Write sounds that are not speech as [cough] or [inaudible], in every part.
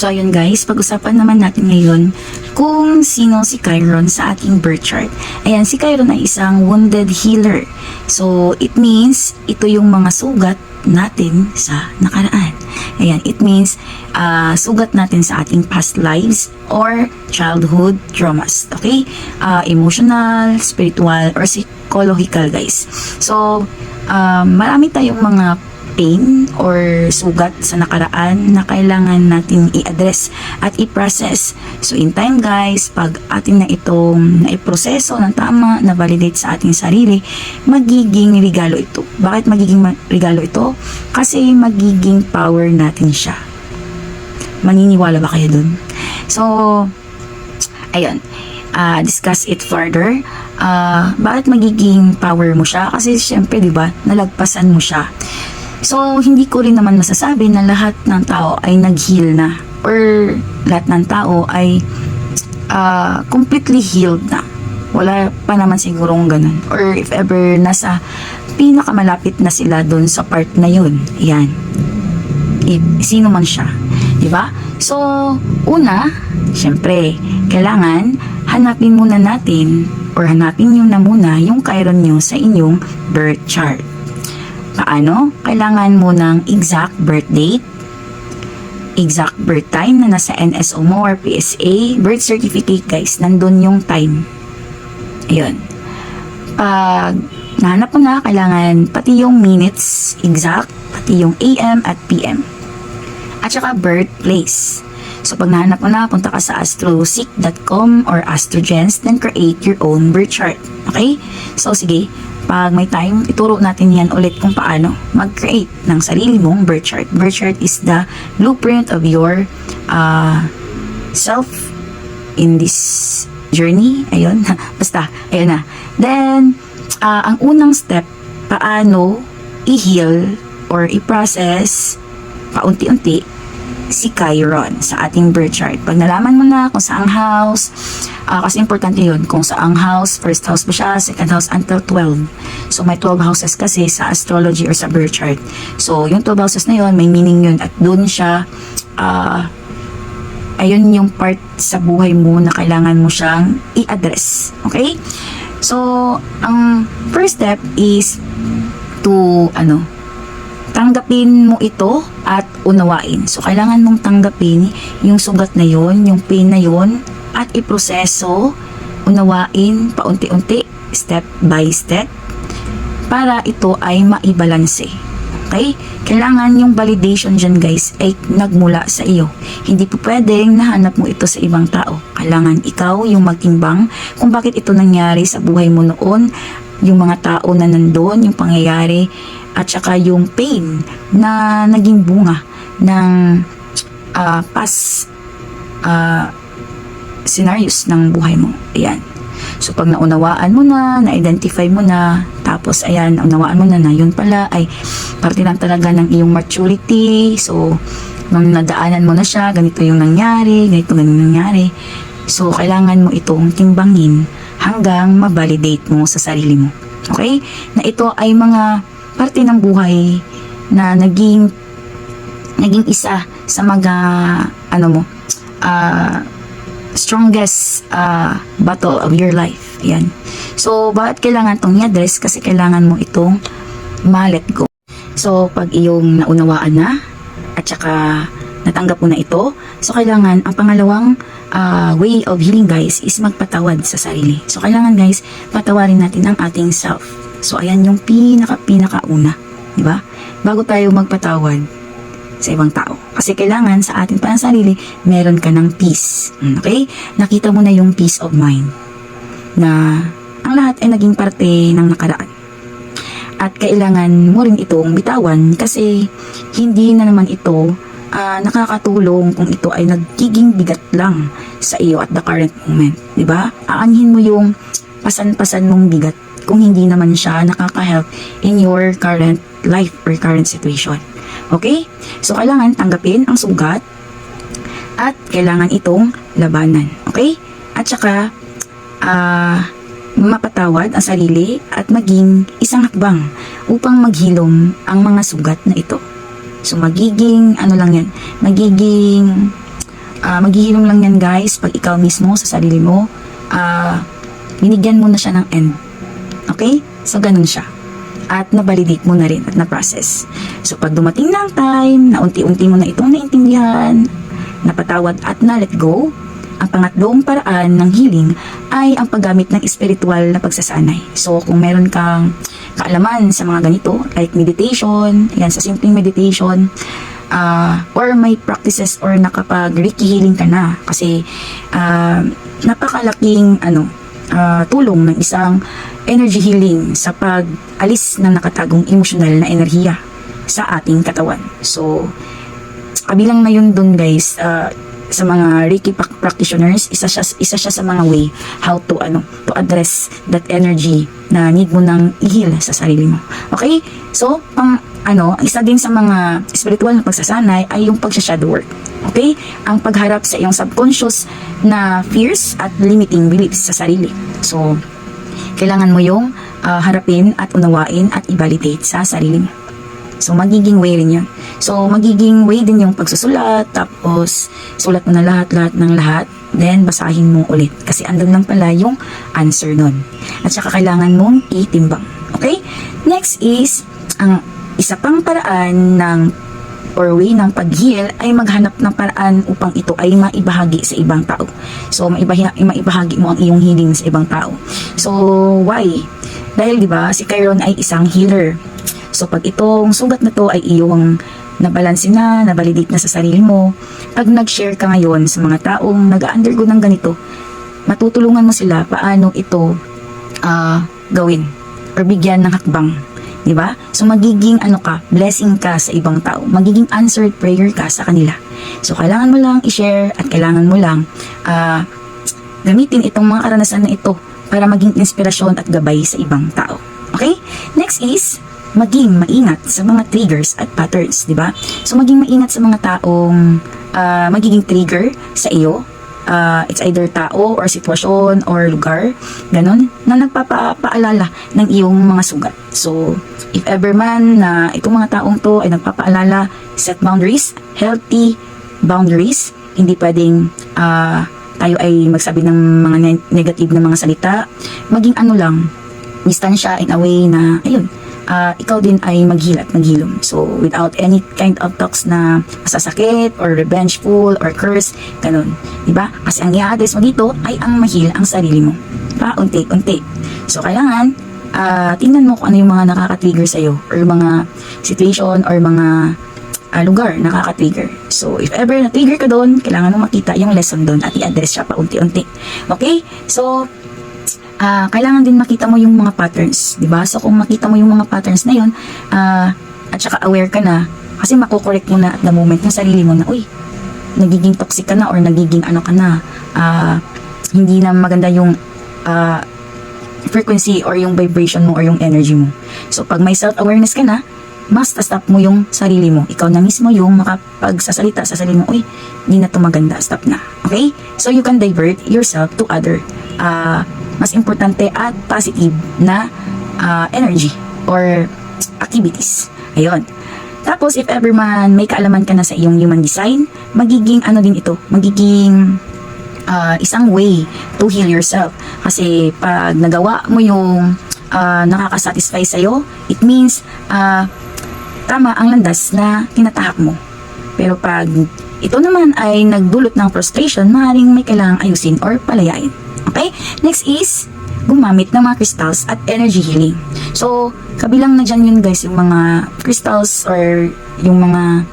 So ayun guys, pag-usapan naman natin ngayon kung sino si Chiron sa ating birth chart. Ayan, si Chiron ay isang wounded healer. So it means ito yung mga sugat natin sa nakaraan. Ayan, it means uh, sugat natin sa ating past lives or childhood traumas. Okay? Uh, emotional, spiritual, or psychological guys. So, um, marami tayong mga pain or sugat sa nakaraan na kailangan natin i-address at i-process. So in time guys, pag atin na itong naiproseso ng tama, na validate sa ating sarili, magiging regalo ito. Bakit magiging ma- regalo ito? Kasi magiging power natin siya. Maniniwala ba kayo dun? So, ayun, uh, discuss it further. Uh, bakit magiging power mo siya? Kasi syempre, di ba, nalagpasan mo siya. So, hindi ko rin naman masasabi na lahat ng tao ay nag-heal na or lahat ng tao ay uh, completely healed na. Wala pa naman sigurong ganun. Or if ever nasa pinakamalapit na sila doon sa part na yun. Yan. If, sino man siya. Ba? So, una, syempre, kailangan hanapin muna natin or hanapin nyo na muna yung Chiron nyo sa inyong birth chart. Paano? Kailangan mo ng exact birth date, exact birth time na nasa NSO mo or PSA, birth certificate guys, nandun yung time. Ayun. Pag nahanap mo na, kailangan pati yung minutes exact, pati yung AM at PM. At saka birthplace. So pag nahanap mo na, punta ka sa astroseek.com or astrogens, then create your own birth chart. Okay? So sige, pag may time, ituro natin yan ulit kung paano mag-create ng sarili mong birth chart. Birth chart is the blueprint of your uh, self in this journey. Ayun. [laughs] Basta, ayun na. Then, uh, ang unang step, paano i-heal or i-process paunti-unti si Chiron sa ating birth chart. Pag nalaman mo na kung saang house, uh, kasi importante yun, kung saang house, first house ba siya, second house, until 12. So, may 12 houses kasi sa astrology or sa birth chart. So, yung 12 houses na yun, may meaning yun at doon siya, uh, ayun yung part sa buhay mo na kailangan mo siyang i-address. Okay? So, ang first step is to, ano, tanggapin mo ito at unawain. So, kailangan mong tanggapin yung sugat na yon, yung pain na yon, at iproseso, unawain, paunti-unti, step by step, para ito ay maibalanse. Okay? Kailangan yung validation dyan guys ay nagmula sa iyo. Hindi po pwedeng nahanap mo ito sa ibang tao. Kailangan ikaw yung magtimbang kung bakit ito nangyari sa buhay mo noon, yung mga tao na nandoon, yung pangyayari, at saka yung pain na naging bunga ng uh, past uh, scenarios ng buhay mo. Ayan. So, pag naunawaan mo na, na-identify mo na, tapos, ayan, naunawaan mo na na, yun pala ay parte lang talaga ng iyong maturity. So, nung nadaanan mo na siya, ganito yung nangyari, ganito, ganito nangyari. So, kailangan mo itong timbangin hanggang ma-validate mo sa sarili mo. Okay? Na ito ay mga parte ng buhay na naging naging isa sa mga ano mo uh, strongest uh, battle of your life. Yan. So, bakit kailangan itong i-address? Kasi kailangan mo itong ma-let go. So, pag iyong naunawaan na, at saka natanggap mo na ito, so kailangan, ang pangalawang uh, way of healing guys is magpatawad sa sarili. So, kailangan guys, patawarin natin ang ating self. So, ayan yung pinaka-pinaka-una. Di ba? Bago tayo magpatawad, sa ibang tao. Kasi kailangan sa atin pa sarili, meron ka ng peace. Okay? Nakita mo na yung peace of mind na ang lahat ay naging parte ng nakaraan. At kailangan mo rin itong bitawan kasi hindi na naman ito uh, nakakatulong kung ito ay nagiging bigat lang sa iyo at the current moment. ba? Diba? Aanhin mo yung pasan-pasan mong bigat kung hindi naman siya nakaka-help in your current life or current situation. Okay? So, kailangan tanggapin ang sugat at kailangan itong labanan. Okay? At saka, uh, mapatawad ang sarili at maging isang hakbang upang maghilom ang mga sugat na ito. So, magiging, ano lang yan, magiging ah, maghihilom lang yan guys pag ikaw mismo sa sarili mo, ah, binigyan mo na siya ng end. Okay? So, ganun siya. At na-validate mo na rin at na-process. So, pag dumating na ang time na unti-unti mo na itong naintindihan, napatawad at na-let go, ang pangatlong paraan ng healing ay ang paggamit ng spiritual na pagsasanay. So, kung meron kang kaalaman sa mga ganito, like meditation, yan, sa simpleng meditation, ah, or may practices or nakapag-reiki healing ka na. Kasi, ah, napakalaking, ano, ah, tulong ng isang energy healing sa pag-alis ng nakatagong emosyonal na enerhiya sa ating katawan. So, kabilang na yun dun guys, ah, sa mga Reiki prac- practitioners, isa siya, isa siya sa mga way how to ano to address that energy na need mo nang i-heal sa sarili mo. Okay? So, pang ano, isa din sa mga spiritual na pagsasanay ay yung pag-shadow work. Okay? Ang pagharap sa iyong subconscious na fears at limiting beliefs sa sarili. So, kailangan mo yung ah, harapin at unawain at i-validate sa sarili mo. So, magiging way rin yun. So, magiging way din yung pagsusulat, tapos sulat mo na lahat-lahat ng lahat, then basahin mo ulit. Kasi andun lang pala yung answer nun. At saka kailangan mong itimbang. Okay? Next is, ang isa pang paraan ng or way ng pag-heal ay maghanap ng paraan upang ito ay maibahagi sa ibang tao. So, maibahi, maibahagi mo ang iyong healing sa ibang tao. So, why? Dahil 'di ba, si Chiron ay isang healer. So, pag itong sugat na to ay iyong nabalansin na, nabalidate na sa sarili mo, pag nag-share ka ngayon sa mga taong nag-undergo ng ganito, matutulungan mo sila paano ito ah, gawin or bigyan ng hakbang. Di ba? So, magiging ano ka, blessing ka sa ibang tao. Magiging answered prayer ka sa kanila. So, kailangan mo lang i-share at kailangan mo lang ah, gamitin itong mga karanasan na ito para maging inspirasyon at gabay sa ibang tao. Okay? Next is, maging maingat sa mga triggers at patterns, di ba? So, maging maingat sa mga taong ah, magiging trigger sa iyo. Ah, it's either tao or sitwasyon or lugar, ganon, na nagpapaalala ng iyong mga sugat. So, if ever man na itong mga taong to ay nagpapaalala, set boundaries, healthy boundaries, hindi pwedeng ah, tayo ay magsabi ng mga ne- negative na mga salita, maging ano lang, distansya in a way na, ayun, ah, ikaw din ay maghil at maghilom. So, without any kind of talks na masasakit or revengeful or curse, ganun. Diba? Kasi ang i-address mo dito ay ang mahil ang sarili mo. Pa, unti-unti. So, kailangan, ah, tingnan mo kung ano yung mga nakaka-trigger sa'yo or mga situation or mga ah, lugar nakaka-trigger. So, if ever na-trigger ka doon, kailangan mo makita yung lesson doon at i-address siya pa unti-unti. Okay? So, ah kailangan din makita mo yung mga patterns, 'di ba? So kung makita mo yung mga patterns na 'yon, ah at saka aware ka na kasi makokorek mo na at the moment yung sarili mo na, uy, nagiging toxic ka na or nagiging ano ka na, ah hindi na maganda yung ah frequency or yung vibration mo or yung energy mo. So pag may self-awareness ka na, mas stop mo yung sarili mo. Ikaw na mismo yung makapagsasalita sa sarili mo, uy, hindi na to maganda, stop na. Okay? So you can divert yourself to other ah mas importante at positive na ah, energy or activities. Ayun. Tapos, if ever man may kaalaman ka na sa iyong human design, magiging ano din ito, magiging ah, isang way to heal yourself. Kasi pag nagawa mo yung ah, nakakasatisfy sa'yo, it means ah, tama ang landas na tinatahak mo. Pero pag ito naman ay nagdulot ng frustration, maaaring may kailangang ayusin or palayain. Okay? Next is, gumamit ng mga crystals at energy healing. So, kabilang na dyan yun guys, yung mga crystals or yung mga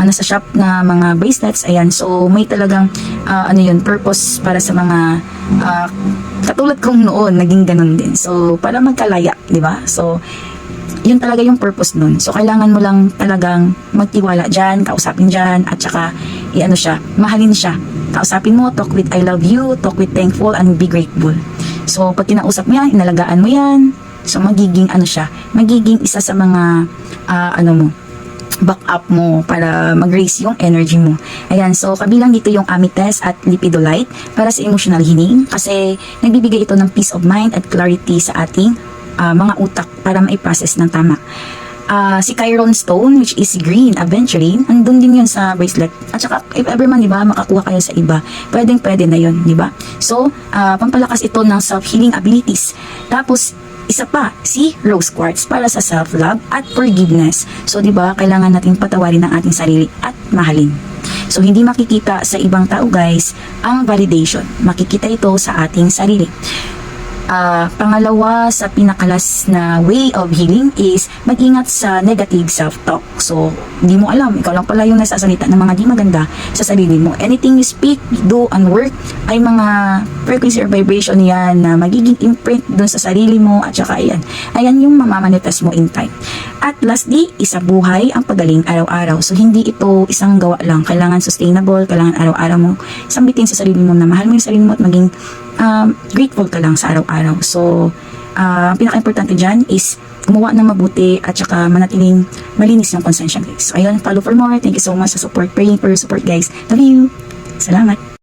ano sa shop na mga bracelets, ayan. So, may talagang ah, ano yun, purpose para sa mga ah, katulad kong noon, naging ganun din. So, para magkalaya, di ba? So, yun talaga yung purpose nun. So, kailangan mo lang talagang magtiwala dyan, kausapin dyan, at saka, i-ano siya, mahalin siya. Kausapin mo, talk with I love you, talk with thankful, and be grateful. So, pag kinausap mo yan, inalagaan mo yan, so magiging ano siya, magiging isa sa mga, ah, ano mo, back up mo para mag-raise yung energy mo. Ayan, so kabilang dito yung amethyst at lipidolite para sa emotional healing kasi nagbibigay ito ng peace of mind at clarity sa ating ah, mga utak para ma-process ng tama. ah, si Chiron Stone, which is green, aventurine, andun din yun sa bracelet. At saka, if ever man, di ba, makakuha kayo sa iba, pwedeng pwede na yun, di ba? So, ah, pampalakas ito ng self-healing abilities. Tapos, isa pa, si rose quartz para sa self-love at forgiveness. So, di ba, kailangan natin patawarin ang ating sarili at mahalin. So, hindi makikita sa ibang tao, guys, ang validation. Makikita ito sa ating sarili. Ah, pangalawa sa pinakalas na way of healing is mag-ingat sa negative self-talk. So, hindi mo alam, ikaw lang pala yung nasasalita ng mga di maganda sa sarili mo. Anything you speak, do, and work ay mga frequency or vibration yan na magiging imprint dun sa sarili mo at saka ayan. Ayan yung mamamanifest mo in time. At lastly, isa buhay ang pagaling araw-araw. So, hindi ito isang gawa lang. Kailangan sustainable, kailangan araw-araw mo sambitin sa sarili mo na mahal mo yung sarili mo at maging um, grateful ka lang sa araw-araw. So, uh, pinaka-importante dyan is gumawa ng mabuti at saka manatiling malinis yung consensya guys. So, ayun, follow for more. Thank you so much sa support. Praying for your support guys. Love you. Salamat.